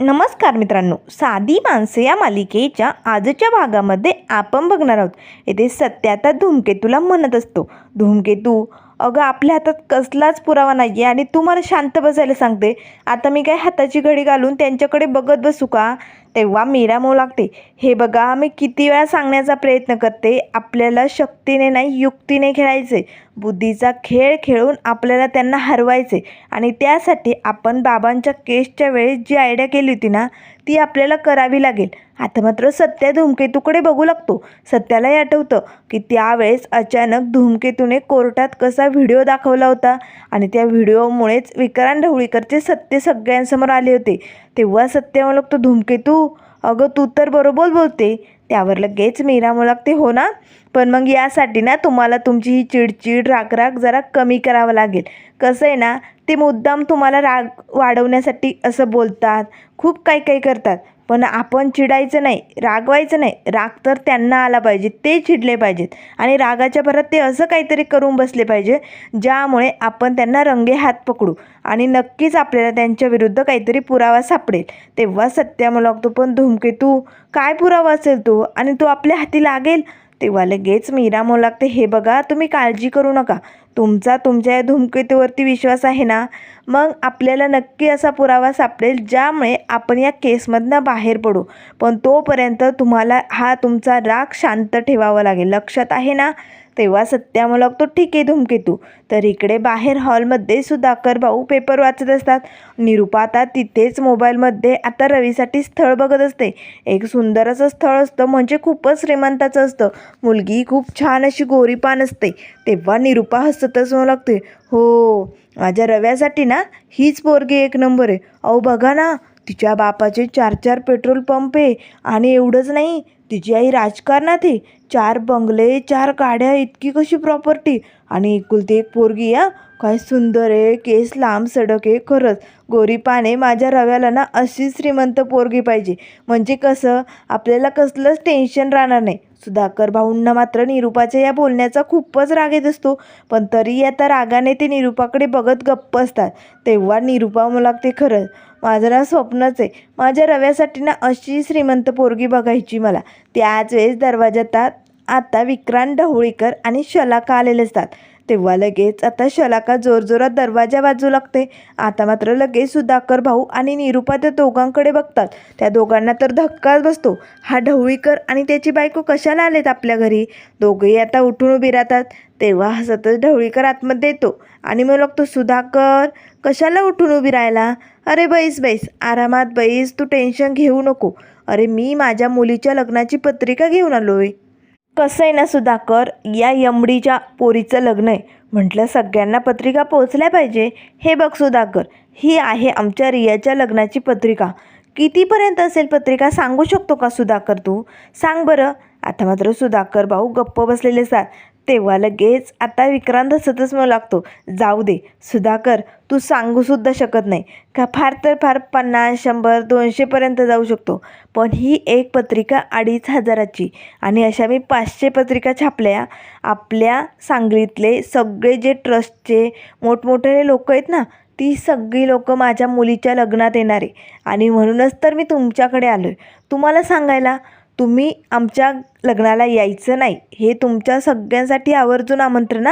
नमस्कार मित्रांनो साधी माणसे या मालिकेच्या आजच्या भागामध्ये आपण बघणार आहोत. येथे सत्य आता धूमकेतूला म्हणत असतो. धूमकेतू अगं आपल्या हातात कसलाच पुरावा नाही आहे आणि तू मला शांत बसायला सांगते. आता मी काय हाताची घडी घालून त्यांच्याकडे बघत बसू का? तेव्हा मीरा मऊ लागते. हे बघा मी किती वेळा सांगण्याचा प्रयत्न करते. आपल्याला शक्तीने नाही युक्तीने खेळायचे. बुद्धीचा खेळ खेळून आपल्याला त्यांना हरवायचे. आणि त्यासाठी आपण बाबांच्या केसच्या वेळेस जी आयडिया केली होती ना ती आपल्याला करावी लागेल. आता मात्र सत्या धूमकेतूकडे बघू लागतो. सत्यालाही आठवतं की त्यावेळेस अचानक धूमकेतूने कोर्टात कसा व्हिडिओ दाखवला होता आणि त्या व्हिडिओमुळेच विक्रांत ढवळीकरचे सत्य सगळ्यांसमोर आले होते. तेव्हा सत्य म्हणू लागतो धूमकेतू अगं तू तर बरोबर बोलते. त्यावर लगेच मीरा म्हणू लागते हो ना? पण मग यासाठी ना तुम्हाला तुमची ही चिडचिड रागराग जरा कमी करावं लागेल. कसं आहे ना ते मुद्दाम तुम्हाला राग वाढवण्यासाठी असं बोलतात. खूप काही काही करतात. पण आपण चिडायचं नाही रागवायचं नाही. राग तर त्यांना आला पाहिजे ते चिडले पाहिजेत. आणि रागाच्या भरात ते असं काहीतरी करून बसले पाहिजे ज्यामुळे आपण त्यांना रंगे हात पकडू आणि नक्कीच आपल्याला त्यांच्या विरुद्ध काहीतरी पुरावा सापडेल. तेव्हा सत्या मला लागतो पण धूमकेतू काय पुरावा असेल तो? आणि तो आपल्या हाती लागेल? तेव्हा लगेच मीरा म्हणू लागते हे बघा तुम्ही काळजी करू नका. तुमचा तुमच्या या धूमकेतूवरती विश्वास आहे ना? मग आपल्याला नक्की असा पुरावा सापडेल ज्यामुळे आपण या केसमधनं बाहेर पडू. पण तोपर्यंत तुम्हाला हा तुमचा राग शांत ठेवावा लागेल. लक्षात आहे ना? तेव्हा सत्या मला लागतो ठीक आहे धूमकेतू तर इकडे बाहेर हॉलमध्ये सुधाकर भाऊ पेपर वाचत असतात. निरुपा आता तिथेच मोबाईलमध्ये आता रवीसाठी स्थळ बघत असते. एक सुंदर असं स्थळ असतं म्हणजे खूपच श्रीमंताचं असतं. मुलगी खूप छान अशी गोरीपान असते. तेव्हा निरुपा हसतच म्हणू लागते हो माझ्या रव्यासाठी ना हीच पोरगी एक नंबर आहे. अहो बघा ना तिच्या बापाचे चार चार पेट्रोल पंप आहे आणि एवढंच नाही तिची आई राजकारणात आहे. चार बंगले चार गाड्या इतकी कशी प्रॉपर्टी आणि एकुलती एक पोरगी या काय सुंदर आहे केस लांब सडक आहे खरंच. गोरीपाने माझ्या रव्याला ना अशी श्रीमंत पोरगी पाहिजे. म्हणजे कसं? आपल्याला कसलंच टेन्शन राहणार नाही. सुधाकर भाऊंना मात्र निरुपाच्या या बोलण्याचा खूपच राग येत असतो. पण तरी आता रागाने ते निरुपाकडे बघत गप्प असतात. तेव्हा निरुपा मुलागते लागते खरंच माझं ना स्वप्नच आहे. माझ्या रव्यासाठी ना अशी श्रीमंत पोरगी बघायची मला. त्याच वेळेस दरवाजात आता विक्रांत ढवळीकर आणि शलाका आलेले असतात. तेव्हा लगेच आता शलाका जोरजोरात दरवाजा वाजू लागते. आता मात्र लगेच सुधाकर भाऊ आणि निरुपा त्या दोघांकडे बघतात. त्या दोघांना तर धक्काच बसतो. हा ढवळीकर आणि त्याची बायको कशाला आलेत आपल्या घरी? दोघेही आता उठून उभी राहतात. तेव्हा हसतच ढवळीकर आतमध्ये येतो आणि मग लागतो सुधाकर कशाला उठून उभी राहायला अरे बैस बैस आरामात बैस तू टेन्शन घेऊ नको. अरे मी माझ्या मुलीच्या लग्नाची पत्रिका घेऊन आलो आहे कसं आहे ना सुधाकर या यमडीच्या पोरीचं लग्न आहे. म्हटलं सगळ्यांना पत्रिका पोचल्या पाहिजे. हे बघ सुधाकर ही आहे आमच्या रियाच्या लग्नाची पत्रिका. कितीपर्यंत असेल पत्रिका सांगू शकतो का सुधाकर तू? सांग बरं. आता मात्र सुधाकर भाऊ गप्प बसलेले असतात. तेव्हा लगेच आता विक्रांत हसतच म्हणू लागतो जाऊ दे सुधाकर तू सांगूसुद्धा शकत नाही. का फार तर फार पन्नास शंभर दोनशेपर्यंत जाऊ शकतो. पण ही एक पत्रिका अडीच हजाराची आणि अशा मी पाचशे पत्रिका छापल्या. आपल्या सांगलीतले सगळे जे ट्रस्टचे मोठमोठे लोक आहेत ना ती सगळी लोकं माझ्या मुलीच्या लग्नात येणार आहे आणि म्हणूनच तर मी तुमच्याकडे आलो आहे तुम्हाला सांगायला तुम्ही आमच्या लग्नाला यायचं नाही. हे तुमच्या सगळ्यांसाठी आवर्जून आमंत्रण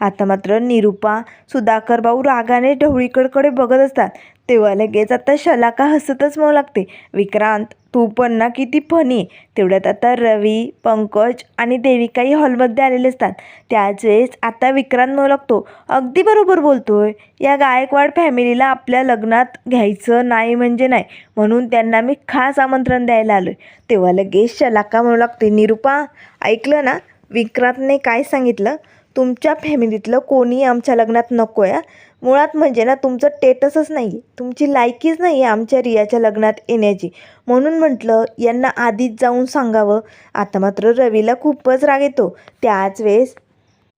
आता मात्र निरुपा सुधाकर भाऊ रागाने ढवळीकडकडे बघत असतात. तेव्हा लगेच आता शलाका हसतच म्हणू लागते. विक्रांत तू पण ना किती फनी. तेवढ्यात आता रवी पंकज आणि देविकाही हॉलमध्ये आलेले असतात. त्याच वेळेस आता विक्रांत म्हणू लागतो अगदी बरोबर बोलतोय. या गायकवाड फॅमिलीला आपल्या लग्नात घ्यायचं नाही म्हणजे नाही म्हणून त्यांना मी खास आमंत्रण द्यायला आलो आहे तेव्हा लगेच शलाका म्हणू लागते निरुपा ऐकलं ना? विक्रांतने काय सांगितलं? तुमच्या फॅमिलीतलं कोणी आमच्या लग्नात नको आहे मुळात म्हणजे ना तुमचं टेटसच नाही आहे तुमची लायकीच नाही आहे आमच्या रियाच्या लग्नात येण्याची. म्हणून म्हटलं यांना आधीच जाऊन सांगावं. आता मात्र रवीला खूपच राग येतो. त्याच वेळेस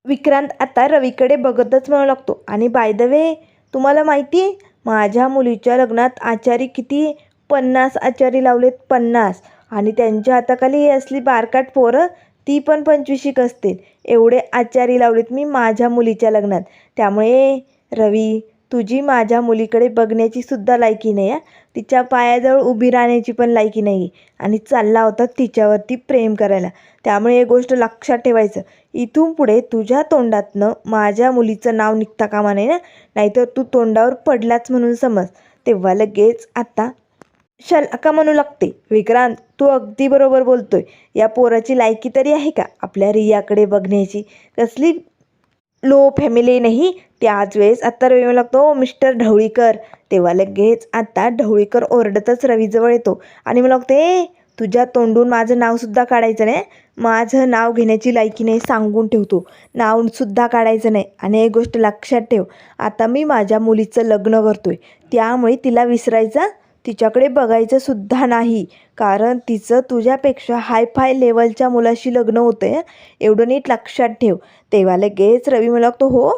विक्रांत आता रवीकडे बघतच म्हणू लागतो. आणि बाय द वे तुम्हाला माहिती आहे माझ्या मुलीच्या लग्नात आचारी किती? पन्नास आचारी लावलेत पन्नास. आणि त्यांच्या हाताखाली ही असली बारकाट पोरं ती पण पंचवीशीक असतील. एवढे आचारी लावलेत मी माझ्या मुलीच्या लग्नात. त्यामुळे रवी तुझी माझ्या मुलीकडे बघण्याची सुद्धा लायकी नाही आहे तिच्या पायाजवळ उभी राहण्याची पण लायकी नाही आहे आणि चालला होता तिच्यावरती प्रेम करायला. त्यामुळे हे गोष्ट लक्षात ठेवायचं इथून पुढे तुझ्या तोंडातनं माझ्या मुलीचं नाव निघता कामा नाही ना नाहीतर तू तोंडावर पडलाच म्हणून समज. तेव्हा लगेच आता शलाका म्हणू लागते? विक्रांत तू अगदी बरोबर बोलतोय. या पोराची लायकी तरी आहे का? आपल्या रियाकडे बघण्याची. कसली लो फॅमिली नाही? त्याच वेळेस आत्ता रवी मला लागतो मिस्टर ढवळीकर. तेव्हा लगेच आता ढवळीकर ओरडतच रवीजवळ येतो आणि मला लागते "ए, तुझ्या तोंडून माझं नावसुद्धा काढायचं नाही. माझं नाव घेण्याची लायकी नाही सांगून ठेवतो. नावसुद्धा काढायचं नाही. आणि एक गोष्ट लक्षात ठेव. आता मी माझ्या मुलीचं लग्न करतोय. त्यामुळे तिला विसरायचं तिच्याकडे बघायचं सुद्धा नाही. कारण तिचं तुझ्यापेक्षा हाय फाय लेवलच्या मुलाशी लग्न होतं आहे एवढं नीट लक्षात ठेव. तेव्हा लगेच रवी मला तो हो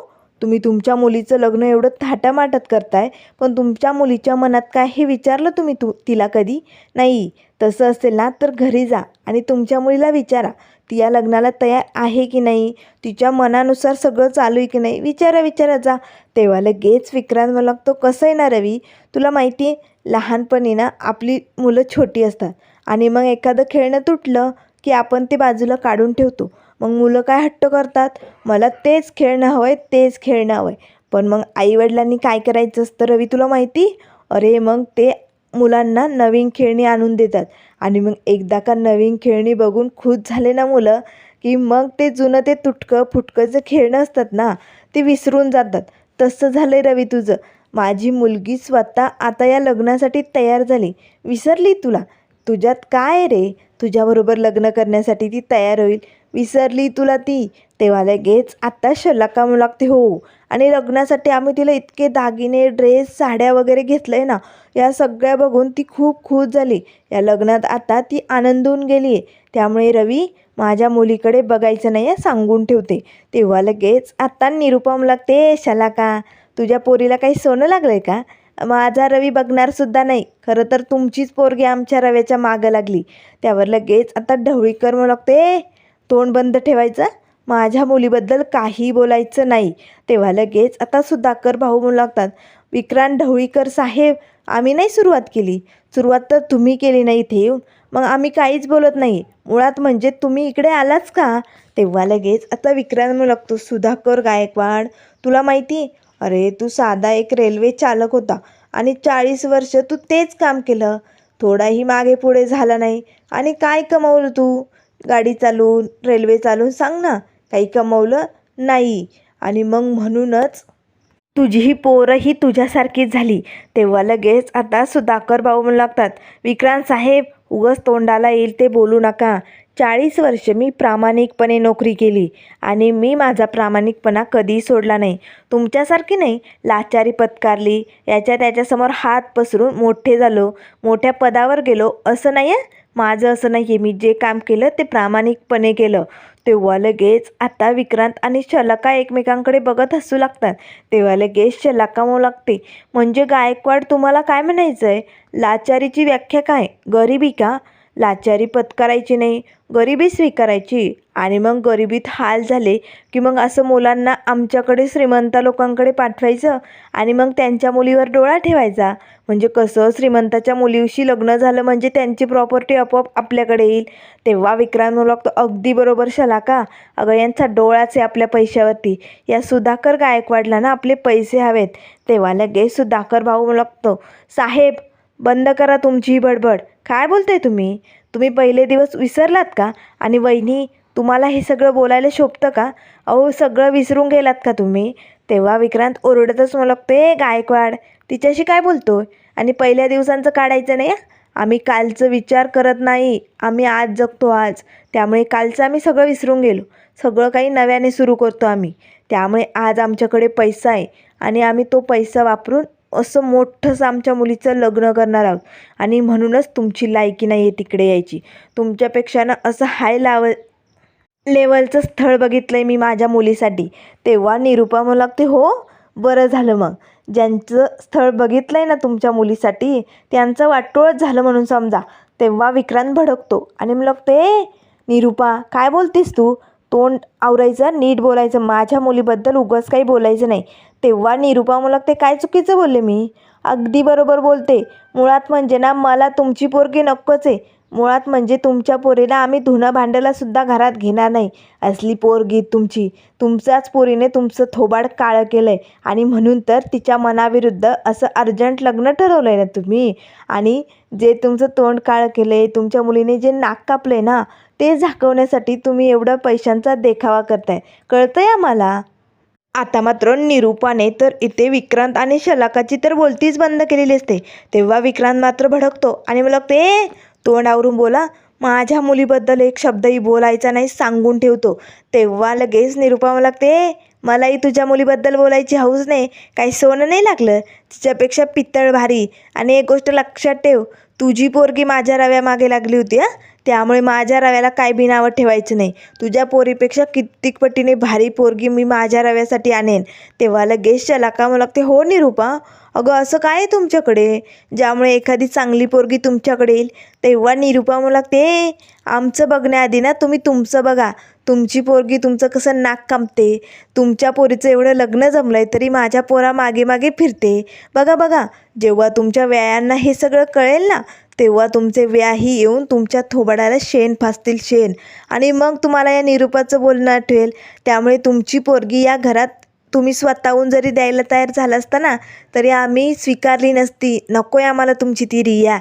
तुम्ही तुमच्या मुलीचं लग्न एवढं थाटामाटात करताय पण तुमच्या मुलीच्या मनात काय हे विचारलं तुम्ही तू तिला कधी? नाही तसं असेल ना तर घरी जा आणि तुमच्या मुलीला विचारा ती या लग्नाला तयार आहे की नाही? तिच्या मनानुसार सगळं चालू आहे की नाही? विचारा विचारा जा. तेव्हा लगेच विक्रांत मला तो कसं आहे ना रवी? तुला माहिती आहे लहानपणी ना आपली मुलं छोटी असतात. आणि मग एखादं खेळणं तुटलं की आपण ते बाजूला काढून ठेवतो. मग मुलं काय हट्ट करतात? मला तेच खेळणं हवं आहे तेच खेळणं हवं आहे पण मग आईवडिलांनी काय करायचं असतं रवी तुला माहिती? अरे मग ते मुलांना नवीन खेळणी आणून देतात. आणि मग एकदा का नवीन खेळणी बघून खुश झाले ना मुलं की मग ते जुनं ते तुटकं फुटकं जे खेळणं असतात ना ते विसरून जातात. तसं झालं आहे रवी तुझं. माझी मुलगी स्वतः आता या लग्नासाठी तयार झाली. विसरली तुला? तुझ्यात काय रे? तुझ्याबरोबर लग्न करण्यासाठी ती तयार होईल. विसरली तुला ती? तेव्हा लगेच आत्ता शलाका लागते हो आणि लग्नासाठी आम्ही तिला इतके दागिने ड्रेस साड्या वगैरे घेतलं आहे ना या सगळ्या बघून ती खूप खुश झाली. या लग्नात आता ती आनंदून गेली आहे त्यामुळे रवी माझ्या मुलीकडे बघायचं नाही आहे सांगून ठेवते. तेव्हा लगेच आत्ता निरुपम लागते शलाका तुझ्या पोरीला काही सोनं लागलं आहे का? माझा रवी बघणारसुद्धा नाही. खरं तर तुमचीच पोरगी आमच्या रव्याच्या मागं लागली. त्यावर लगेच आता ढवळीकर म्हणू लागते तोंड बंद ठेवायचं. माझ्या मुलीबद्दल काही बोलायचं नाही. तेव्हा लगेच आता सुधाकर भाऊ म्हणू लागतात विक्रांत ढवळीकर साहेब आम्ही नाही सुरुवात केली. सुरुवात तर तुम्ही केली नाही इथे येऊन. मग आम्ही काहीच बोलत नाही. मुळात म्हणजे तुम्ही इकडे आलाच का? तेव्हा लगेच आता विक्रांत म्हणू लागतो सुधाकर गायकवाड तुला माहिती अरे तू साधा एक रेल्वे चालक होता आणि चाळीस वर्ष तू तेच काम केलं. थोडाही मागे पुढे झाला नाही. आणि काय कमवलं तू? गाडी चालवून रेल्वे चालवून सांग ना काही कमवलं नाही. आणि मग म्हणूनच तुझी ही पोरं ही तुझ्यासारखीच झाली. तेव्हा लगेच आता सुधाकर भाऊ म्हणू लागतात विक्रांत साहेब उगस तोंडाला येईल ते बोलू नका. चाळीस वर्ष मी प्रामाणिकपणे नोकरी केली आणि मी माझा प्रामाणिकपणा कधीही सोडला नाही. तुमच्यासारखी नाही. लाचारी पत्कारली. याच्या त्याच्यासमोर हात पसरून मोठे झालो. मोठ्या पदावर गेलो. असं नाही आहे माझं असं नाही आहे मी जे काम केलं ते प्रामाणिकपणे केलं. तेव्हा लगेच आता विक्रांत आणि शलाका एकमेकांकडे बघत हसू लागतात. तेव्हा लगेच शलाका मऊ लागते म्हणजे गायकवाड तुम्हाला काय म्हणायचं आहे लाचारीची व्याख्या काय? गरिबी का? लाचारी पत्करायची नाही. गरिबी स्वीकारायची आणि मग गरिबीत हाल झाले की मग असं मुलांना आमच्याकडे श्रीमंत लोकांकडे पाठवायचं आणि मग त्यांच्या मुलीवर डोळा ठेवायचा. म्हणजे कसं? श्रीमंताच्या मुलीशी लग्न झालं म्हणजे त्यांची प्रॉपर्टी आपोआप आपल्याकडे येईल. तेव्हा विक्रांत लागतो अगदी बरोबर शलाका अगं यांचा डोळाच आहे आपल्या पैशावरती. या सुधाकर गायकवाडला ना आपले पैसे हवेत. तेव्हा लगेच सुधाकर भाऊ लागतो साहेब बंद करा तुमची बडबड. काय बोलताय तुम्ही? तुम्ही पहिले दिवस विसरलात का? आणि वहिनी तुम्हाला हे सगळं बोलायला शोभतं का? अहो सगळं विसरून गेलात का तुम्ही? तेव्हा विक्रांत ओरडतच मला ते गायकवाड तिच्याशी काय बोलतो आणि पहिल्या दिवसांचं काढायचं नाही आम्ही कालचं विचार करत नाही. आम्ही आज जगतो आज. त्यामुळे कालचं आम्ही सगळं विसरून गेलो. सगळं काही नव्याने सुरू करतो आम्ही. त्यामुळे आज आमच्याकडे पैसा आहे. आणि आम्ही तो पैसा वापरून असं मोठंसं आमच्या मुलीचं लग्न करणार आहोत. आणि म्हणूनच तुमची लायकी नाही आहे तिकडे यायची. तुमच्यापेक्षा ना असं हाय लाव लेवलचं स्थळ बघितलं आहे मी माझ्या मुलीसाठी. तेव्हा निरुपा म्हणू लागते हो बरं झालं मग. ज्यांचं स्थळ बघितलं आहे ना तुमच्या मुलीसाठी त्यांचं वाटोळच झालं म्हणून समजा. तेव्हा विक्रांत भडकतो आणि मग लागते "ए, निरुपा काय बोलतीस तू? तोंड आवरायचं नीट बोलायचं. माझ्या मुलीबद्दल उगाच काही बोलायचं नाही. तेव्हा निरुपा मुलक ते काय चुकीचं बोलले मी? अगदी बरोबर बोलते. मुळात म्हणजे ना मला तुमची पोरगी नकोच आहे. मुळात म्हणजे तुमच्या पोरीला आम्ही धुणं भांड्याला सुद्धा घरात घेणार नाही. असली पोरगी तुमची. तुमच्याच पोरीने तुमचं थोबाड काळं केलं आहे आणि म्हणून तर तिच्या मनाविरुद्ध असं अर्जंट लग्न ठरवलं आहे ना तुम्ही? आणि जे तुमचं तोंड काळं केलं आहे तुमच्या मुलीने जे नाक कापलं आहे ना ते झाकवण्यासाठी तुम्ही एवढं पैशांचा देखावा करताय. कळतं आहे आम्हाला? आता मात्र निरूपाने तर इथे विक्रांत आणि शलाकाची तर बोलतीच बंद केलेली असते. तेव्हा विक्रांत मात्र भडकतो आणि मला लागते ए बोला. माझ्या मुलीबद्दल एक शब्दही बोलायचा नाही सांगून ठेवतो. तेव्हा लगेच निरूपा मला लागते मलाही तुझ्या मुलीबद्दल बोलायची हौस नाही. काही सोनं नाही लागलं? तिच्यापेक्षा पित्तळ भारी. आणि एक गोष्ट लक्षात ठेव. तुझी पोरगी माझ्या रव्यामागे लागली होती हां. त्यामुळे माझ्या रव्याला काय बी नावं ठेवायचं नाही. तुझ्या पोरीपेक्षा कित्येक पटीने भारी पोरगी मी माझ्या रव्यासाठी आणेन. तेव्हा लगेच शलाका मला लागते. हो निरूपा. अगं असं काय आहे तुमच्याकडे? ज्यामुळे एखादी चांगली पोरगी तुमच्याकडे येईल तेव्हा निरूपा मला लागते आमचं बघण्याआधी ना तुम्ही तुमचं बघा. तुमची पोरगी तुमचं कसं नाक कामते तुमच्या पोरीचं एवढं लग्न जमलं आहे तरी माझ्या पोरा मागे मागे फिरते. बघा बघा. जेव्हा तुमच्या व्यायांना हे सगळं कळेल ना तेव्हा तुमचे व्याही येऊन तुमच्या थोबाडाला शेण फासतील शेण. आणि मग तुम्हाला या निरूपाचं बोलणं आठवेल. त्यामुळे तुमची पोरगी या घरात तुम्ही स्वतःहून जरी द्यायला तयार झाला असता ना तरी आम्ही स्वीकारली नसती. नको आहे आम्हाला तुमची ती रिया.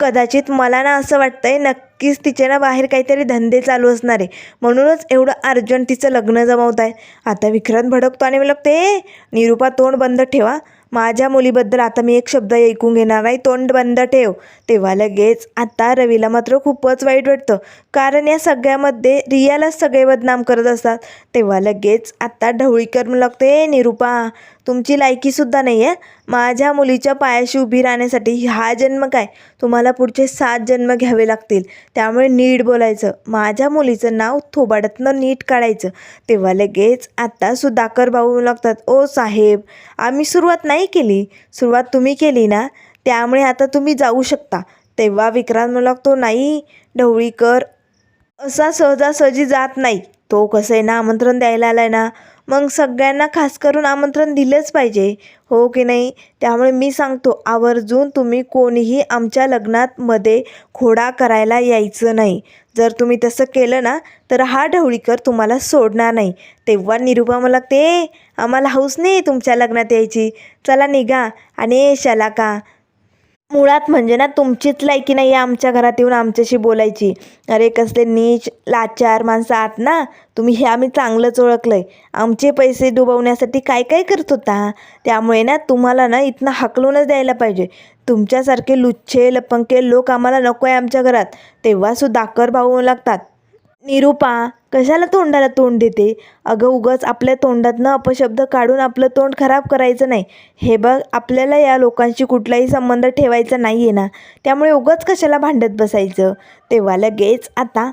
कदाचित मला ना असं वाटतंय नक्कीच तिचे ना बाहेर काहीतरी धंदे चालू असणार आहे. म्हणूनच एवढं अर्जंट तिचं लग्न जमवत आहे आता विक्रांत भडकतो आणि मला ते निरूपा तोंड बंद ठेवा. माझ्या मुलीबद्दल आता मी एक शब्द ऐकून घेणार नाही. तोंड बंद ठेव. तेव्हा लगेच आता रवीला मात्र खूपच वाईट वाटतं. कारण या सगळ्यामध्ये रियालाच सगळे बदनाम करत असतात. तेव्हा लगेच आता ढवळीकर म्हणू लागते निरूपा तुमची लायकीसुद्धा नाही आहे माझ्या मुलीच्या पायाशी उभी राहण्यासाठी हा जन्म काय? तुम्हाला पुढचे सात जन्म घ्यावे लागतील. त्यामुळे नीट बोलायचं. माझ्या मुलीचं नाव थोबाडातनं नीट काढायचं. तेव्हा लगेच आत्ता सुधाकर भाऊ लागतात. ओ साहेब आम्ही सुरुवात नाही केली. सुरुवात तुम्ही केली ना? त्यामुळे आता तुम्ही जाऊ शकता. तेव्हा विक्रांत म्हणू लागतो नाही ढवळीकर असा सहजासहजी जात नाही. तो कसं आहे ना आमंत्रण द्यायला आलाय ना मग सगळ्यांना खास करून आमंत्रण दिलंच पाहिजे. हो की नाही? त्यामुळे मी सांगतो आवर्जून तुम्ही कोणीही आमच्या लग्नात मध्ये खोडा करायला यायचं नाही. जर तुम्ही तसं केलं ना तर हा ढवळीकर तुम्हाला सोडणार नाही. तेव्हा निरूपा मला ते आम्हाला हौस नाही तुमच्या लग्नात यायची. चला निघा आणि शाला शलाका. मुळात म्हणजे ना तुमचीच लायकी नाही आहे आमच्या घरात येऊन आमच्याशी बोलायची. अरे कसले नीच लाचार माणसं आहात ना तुम्ही हे आम्ही चांगलंच ओळखलं आहे आमचे पैसे डुबवण्यासाठी काय काय करत होता? त्यामुळे ना तुम्हाला ना इथनं हकलूनच द्यायला पाहिजे. तुमच्यासारखे लुच्छे लपंके लोक आम्हाला नको आहे आमच्या घरात. तेव्हा कर भाऊ लागतात. निरूपा कशाला तोंडाला तोंड देते? अगं उगाच आपल्या तोंडातनं अपशब्द काढून आपलं तोंड खराब करायचं नाही. हे बघ आपल्याला या लोकांशी कुठलाही संबंध ठेवायचा नाही आहे ना. त्यामुळे उगाच कशाला भांडत बसायचं? तेव्हा लगेच आता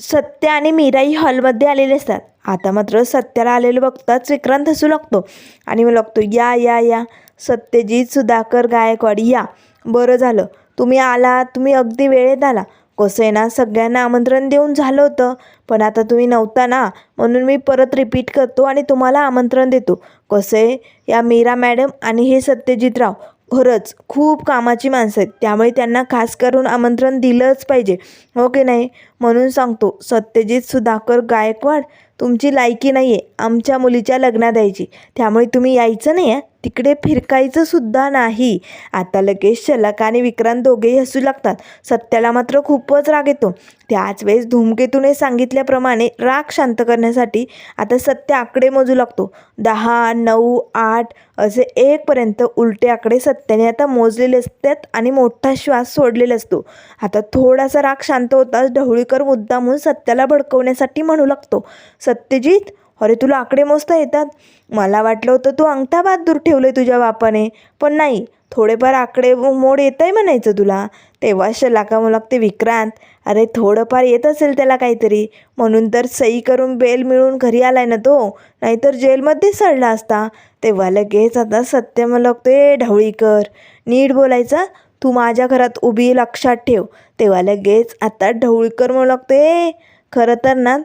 सत्य आणि मीराही हॉलमध्ये आलेले असतात. आता मात्र सत्याला आलेलं बघताच विक्रांत हसू लागतो आणि मग लागतो या या या. सत्यजित सुधाकर गायकवाड या. बरं झालं. तुम्ही आला तुम्ही अगदी वेळेत आला. कसं आहे ना सगळ्यांना आमंत्रण देऊन झालं होतं. पण आता तुम्ही नव्हता ना. म्हणून मी परत रिपीट करतो आणि तुम्हाला आमंत्रण देतो. कसं आहे या मीरा मॅडम आणि हे सत्यजितराव खरंच खूप कामाची माणसं आहेत. त्यामुळे त्यांना खास करून आमंत्रण दिलंच पाहिजे. हो की नाही? म्हणून सांगतो सत्यजित सुधाकर गायकवाड तुमची लायकी नाही आहे आमच्या मुलीच्या लग्नात द्यायची त्यामुळे तुम्ही यायचं नाही आहे तिकडे फिरकायचं सुद्धा नाही. आता लगेच शलक आणि विक्रांत दोघेही हसू लागतात. सत्याला मात्र खूपच राग येतो. त्याच वेळेस धूमकेतूने सांगितल्याप्रमाणे राग शांत करण्यासाठी आता सत्य आकडे मोजू लागतो. दहा नऊ आठ असे एकपर्यंत उलटे आकडे सत्याने आता मोजलेले असतात आणि मोठा श्वास सोडलेला असतो. आता थोडासा राग शांत होताच ढवळीकर मुद्दामून सत्याला भडकवण्यासाठी म्हणू लागतो. सत्यजित अरे तुला आकडे मोजता येतात? मला वाटलं होतं तू अंगठा बात दूर ठेवलं आहे तुझ्या बापाने. पण नाही थोडेफार आकडे मोड येत आहे म्हणायचं तुला. तेव्हा शलाका मग लागते विक्रांत अरे थोडंफार येत असेल त्याला काहीतरी. म्हणून तर सही करून बेल मिळून घरी आलाय ना तो. नाहीतर जेलमध्ये सडला असता. तेव्हा लगेच आता सत्य मग लागते ढवळीकर नीट बोलायचा. तू माझ्या घरात उभी लक्षात ठेव. तेव्हा लगेच आता ढवळीकर मग लागते खरं तर ना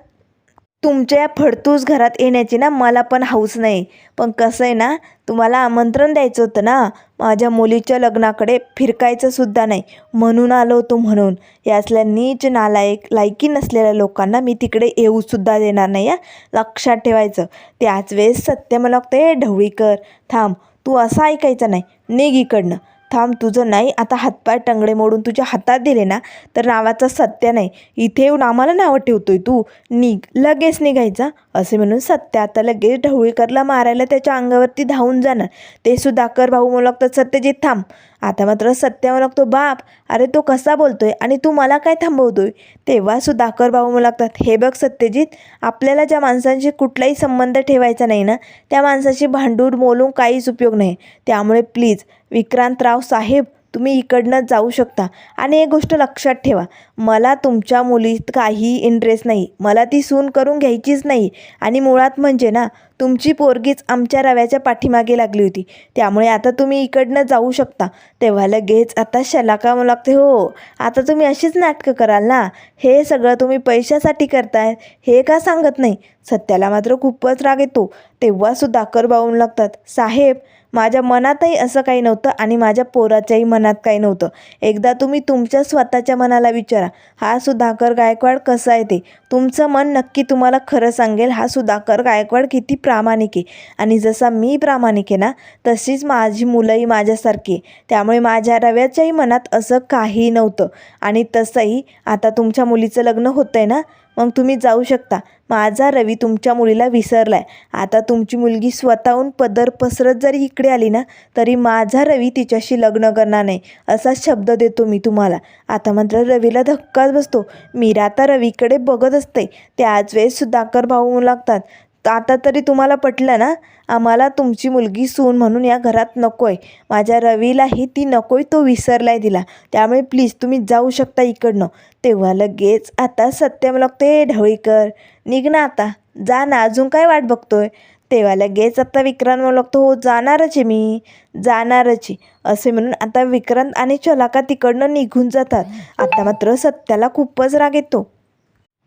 तुमच्या या फडतूस घरात येण्याची ना मला पण हौस नाही. पण कसं आहे ना तुम्हाला आमंत्रण द्यायचं होतं ना माझ्या मुलीच्या लग्नाकडे फिरकायचं सुद्धा नाही. म्हणून आलो होतो म्हणून. यातल्या नीच नालायक लायकी नसलेल्या लोकांना मी तिकडे येऊसुद्धा देणार नाही या लक्षात ठेवायचं. त्याच वेळेस सत्य मला वाटतं ढवळीकर थांब. तू असं ऐकायचं नाही. निघ इकडनं. थांब तुझं नाही. आता हातपाय टंगडे मोडून तुझ्या हातात दिले ना तर नावाचा सत्य नाही. इथे येऊन आम्हाला नावं ठेवतोय तू. निघ. लगेच निघायचा असे म्हणून सत्य आता लगेच ढवळीकरला मारायला त्याच्या अंगावरती धावून जाणार. ते सुधाकर भाऊ म्हणू लागतात सत्यजित थांब. आता मात्र सत्य म्हणू लागतो बाप अरे तो कसा बोलतोय आणि तू मला काय थांबवतोय? तेव्हा सुधाकर भाऊ म्हणू लागतात हे बघ सत्यजित आपल्याला ज्या माणसांशी कुठलाही संबंध ठेवायचा नाही ना त्या माणसाशी भांडून बोलून काहीच उपयोग नाही. त्यामुळे प्लीज विक्रांतराव साहेब तुम्ही इकडनं जाऊ शकता. आणि एक गोष्ट लक्षात ठेवा मला तुमच्या मुलीत काही इंटरेस्ट नाही. मला ती सून करून घ्यायचीच नाही. आणि मुळात म्हणजे ना तुमची पोरगीच आमच्या रव्याच्या पाठीमागे लागली होती. त्यामुळे आता तुम्ही इकडनं जाऊ शकता. तेव्हा लगेच आता शलाका लागते. हो आता तुम्ही अशीच नाटकं कराल ना? हे सगळं तुम्ही पैशासाठी करताय. हे का सांगत नाही? सत्याला मात्र खूपच राग येतो. तेव्हा कर बावून लागतात. साहेब माझ्या मनातही असं काही नव्हतं आणि माझ्या पोराच्याही मनात काही नव्हतं. एकदा तुम्ही तुमच्या स्वतःच्या मनाला विचारा हा सुधाकर गायकवाड कसा आहे ते? तुमचं मन नक्की तुम्हाला खरं सांगेल हा सुधाकर गायकवाड किती प्रामाणिक आहे. आणि जसा मी प्रामाणिक आहे ना तशीच माझी मुलंही माझ्यासारखी आहे. त्यामुळे माझ्या रव्याच्याही मनात असं काही नव्हतं. आणि तसंही आता तुमच्या मुलीचं लग्न होतं आहे ना मग तुम्ही जाऊ शकता. माझा रवी तुमच्या मुलीला विसरलाय. आता तुमची मुलगी स्वतःहून पदर पसरत जरी इकडे आली ना तरी माझा रवी तिच्याशी लग्न करणार नाही असा शब्द देतो मी तुम्हाला. आता मात्र रवीला धक्काच बसतो. मीरा आता रवीकडे बघत असते. त्याच वेळेस सुधाकर भाऊ लागतात. आता तरी तुम्हाला पटलं ना? आम्हाला तुमची मुलगी सून म्हणून या घरात नको आहे माझ्या रवीलाही ती नको आहे तो विसरलाय दिला त्यामुळे प्लीज तुम्ही जाऊ शकता इकडनं. तेव्हा लगेच आता सत्यम लागते ढवळीकर निघ ना आता. जा ना अजून काय वाट बघतोय? तेव्हा लगेच आता विक्रांत म्हणू लागतो हो जाणारच आहे मी. जाणारच आहे. असे म्हणून आता विक्रांत आणि चलाका तिकडनं निघून जातात. आता मात्र सत्याला खूपच राग येतो.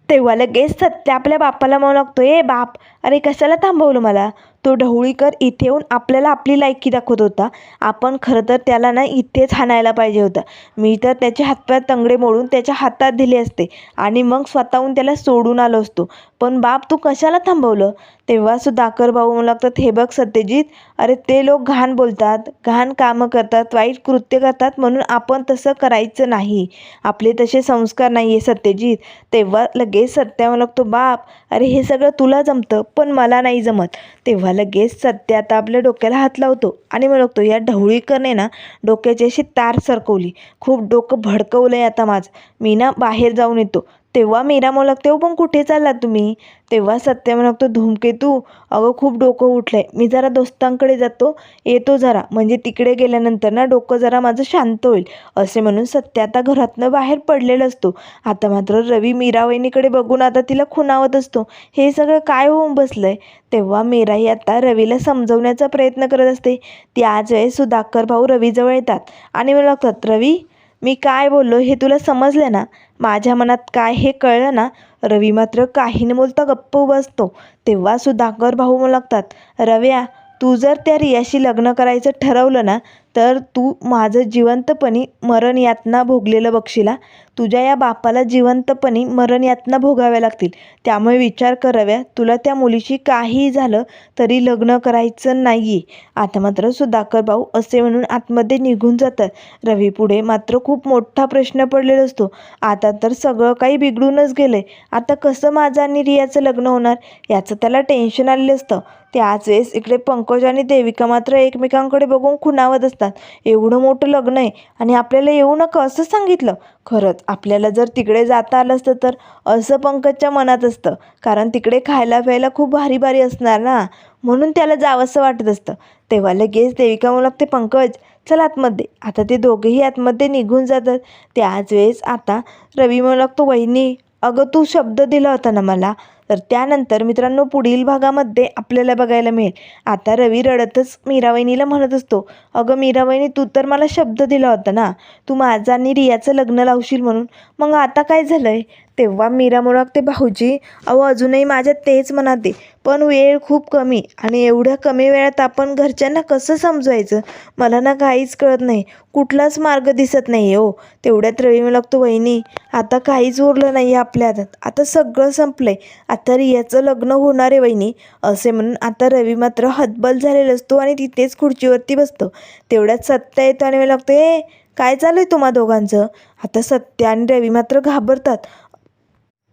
तेव्हा लगेच सत्य आपल्या बापाला म्हणू लागतो ए बाप अरे कशाला थांबवलं मला? तो ढवळीकर इथे येऊन आपल्याला आपली लायकी दाखवत होता. आपण खरं तर त्याला ना इथेच हाणायला पाहिजे होता. मी तर त्याचे हातपाय तंगडे मोडून त्याच्या हातात दिले असते आणि मग स्वतःहून त्याला सोडून आलो असतो. पण बाप तू कशाला थांबवलं? तेव्हासुद्धा सुधाकर भाऊ म्हणू लागतात हे बघ सत्यजित अरे ते लोक घाण बोलतात घाण कामं करतात वाईट कृत्य करतात म्हणून आपण तसं करायचं नाही. आपले तसे संस्कार नाही आहे सत्यजित. तेव्हा लगेच सत्या म्हणू लागतो बाप अरे हे सगळं तुला जमतं पण मला नाही जमत. तेव्हा लगेच सध्या आता आपल्या डोक्याला हात लावतो. आणि मग बघतो या ढवळीकरने ना डोक्याची अशी तार सरकवली. खूप डोकं भडकवलं आहे आता माझं. मी ना बाहेर जाऊन येतो. तेव्हा मीरा म्हणू लागते हो पण कुठे चाललात तुम्ही? तेव्हा सत्य म्हणू लागतो धूमकेतू अगं खूप डोकं उठलं आहे मी जरा दोस्तांकडे जातो. येतो जरा. म्हणजे तिकडे गेल्यानंतर ना डोकं जरा माझं शांत होईल. असे म्हणून सत्य आता घरातनं बाहेर पडलेला असतो. आता मात्र रवी मीरा वहिनीकडे बघून आता तिला खुणावत असतो. हे सगळं काय होऊन बसलं आहे तेव्हा मीराही आता रवीला समजवण्याचा प्रयत्न करत असते. त्याच वेळेस सुधाकर भाऊ रवीजवळ येतात. आणि मला लागतात रवी मी काय बोललो हे तुला समजलं ना? माझ्या मनात काय हे कळलं ना रवी मात्र काही न बोलता गप्प बसतो तेव्हा सुधाकर भाऊ लागतात रव्या तू जर त्या रियाशी लग्न करायचं ठरवलं ना तर तू माझं जिवंतपणी मरण यातना भोगलेलं बघशिला तुझ्या या बापाला जिवंतपणी मरण यातना भोगाव्या लागतील. त्यामुळे विचार कराव्या. तुला त्या मुलीशी काहीही झालं तरी लग्न करायचं नाही आहे आता मात्र सुधाकर भाऊ असे म्हणून आतमध्ये निघून जातात. रवी पुढे मात्र खूप मोठा प्रश्न पडलेला असतो. आता तर सगळं काही बिघडूनच गेलं आहे आता कसं माझं आणि रियाचं लग्न होणार? याचं त्याला टेन्शन आलेलं असतं. त्याच वेळेस इकडे पंकज आणि देविका मात्र एकमेकांकडे बघून खुणावत असतात. एवढं मोठं लग्न आहे आणि आपल्याला येऊ नका असं सांगितलं. खरंच आपल्याला जर तिकडे जाता आलं असतं तर असं पंकजच्या मनात असतं. कारण तिकडे खायला प्यायला खूप भारी भारी असणार ना. म्हणून त्याला जावंसं वाटत असतं. तेव्हा लगेच देविका म्हणू लागते पंकज चल आतमध्ये. आता ते दोघेही आतमध्ये निघून जातात. त्याच वेळेस आता रवी म्हणू लागतो वहिनी अगं तू शब्द दिला होता ना मला. तर त्यानंतर मित्रांनो पुढील भागामध्ये आपल्याला बघायला मिळेल. आता रवी रडतच मीरावहिनीला म्हणत असतो अगं मीरावहिनी तू तर मला शब्द दिला होता ना तू माझं आणि रियाचं लग्न लावशील म्हणून. मग आता काय झालं आहे तेव्हा मीरा ते भाऊजी अहो अजूनही माझ्या तेच म्हणाते पण वेळ खूप कमी आणि एवढ्या कमी वेळात आपण घरच्यांना कसं समजवायचं? मला ना काहीच कळत नाही कुठलाच मार्ग दिसत नाही हो. तेवढ्यात रवी म्हणू लागतो वहिनी आता काहीच उरलं नाही आहे आपल्या हातात आता सगळं संपलं आहे आता रियाचं लग्न होणार आहे वहिनी असे म्हणून आता रवी मात्र हतबल झालेला असतो आणि तिथेच खुर्चीवरती बसतो. तेवढ्यात सत्ता येतो आणि मला लागतो ए काय चालू आहे तुम्हा दोघांचं? आता सत्य आणि रवी मात्र घाबरतात.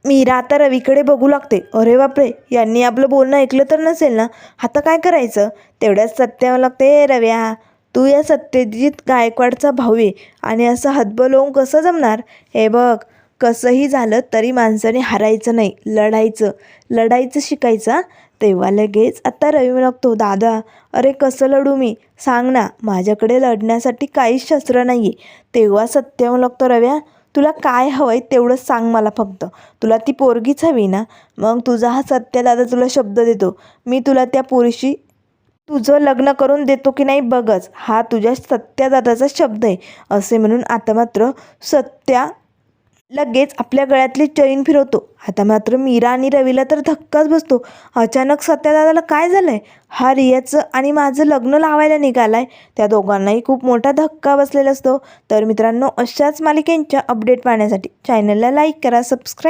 मीरा आता रवीकडे बघू लागते. अरे बापरे यांनी आपलं बोलणं ऐकलं तर नसेल ना? आता काय करायचं? तेवढ्याच सत्यावं लागते. रव्या तू या सत्यजित गायकवाडचा भाऊ आहे आणि असं हतबल होऊन कसं जमणार? हे बघ कसंही झालं तरी माणसाने हारायचं नाही लढायचं. लढायचं शिकायचं तेव्हा लगेच आता रवी लागतो दादा अरे कसं लढू मी? सांग ना माझ्याकडे लढण्यासाठी काहीच शस्त्र नाही आहे तेव्हा सत्यावं लागतो रव्या तुला काय हवं आहे तेवढं सांग मला फक्त. तुला ती पोरगीच हवी ना? मग तुझा हा सत्यदादा तुला शब्द देतो. मी तुला त्या पोरीशी तुझं लग्न करून देतो की नाही बघच. हा तुझ्या सत्यादादाचा शब्द आहे. असे म्हणून आता मात्र सत्या लगेच आपल्या गळ्यातली चैन फिरवतो. आता मात्र मीरा आणि रवीला तर धक्काच बसतो. अचानक सत्यादादाला काय झालंय? हा रियाचं आणि माझं लग्न लावायला निघालाय. त्या दोघांनाही खूप मोठा धक्का बसलेला असतो. तर मित्रांनो अशाच मालिकेंच्या अपडेट पाहण्यासाठी चॅनलला लाईक करा सबस्क्राईब